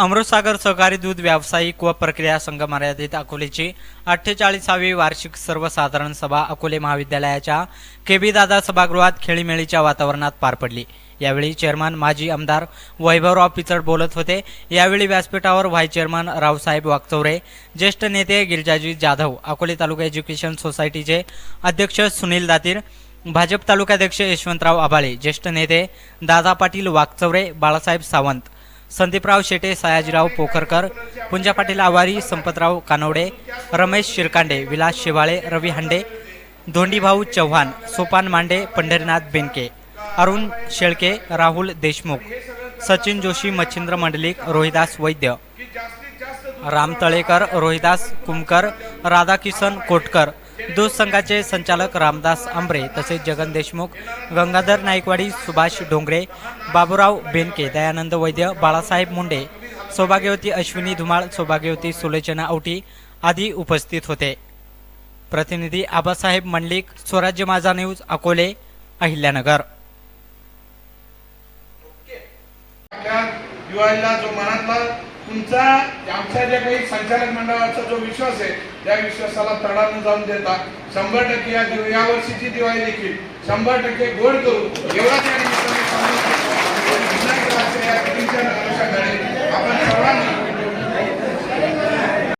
अमृतसागर सहकारी दूध व्यावसायिक व प्रक्रिया संघ मर्यादित अकोलेची अठ्ठेचाळीसावी वार्षिक सर्वसाधारण सभा अकोले महाविद्यालयाच्या केबी दादा सभागृहात खेळीमेळीच्या वातावरणात पार पडली. यावेळी चेअरमन माजी आमदार वैभवराव पिचड बोलत होते. यावेळी व्यासपीठावर व्हाईस चेअरमन रावसाहेब वागचौरे ज्येष्ठ नेते गिरिजाजी जाधव अकोले तालुका एज्युकेशन सोसायटीचे अध्यक्ष सुनील दातीर भाजप तालुकाध्यक्ष यशवंतराव आबाळे ज्येष्ठ नेते दादा पाटील वागचौरे बाळासाहेब सावंत संदीपराव शेटे सयाजीराव पोखरकर पुंजा पाटील आवारी संपतराव कानवडे रमेश शिरकांडे विलास शेवाळे रवी हांडे धोंडीभाऊ चव्हाण सोपान मांडे पंढरीनाथ बेनके अरुण शेळके राहुल देशमुख सचिन जोशी मच्छिंद्र मंडलिक रोहिदास वैद्य राम तळेकर रोहिदास कुमकर राधाकिशन कोटकर दूध संघाचे संचालक रामदास आंबरे तसेच जगन देशमुख गंगाधर नाईकवाडी सुभाष डोंगरे बाबूराव बेनके दयानंद वैद्य बाळासाहेब मुंडे सौभाग्यवती अश्विनी धुमाळ सौभाग्यवती सुलोचना औटी आदी उपस्थित होते. प्रतिनिधी आबासाहेब मंडलिक स्वराज्य माझा न्यूज अकोले अहिल्यानगर. दिवाळीला जो मनातला तुमचा आमच्या ज्या काही संचालक मंडळाचा जो विश्वास आहे त्या विश्वासाला तडा न जाऊन देता. शंभर टक्के या वर्षीची दिवाळी देखील शंभर टक्के गोड करू एवढाच या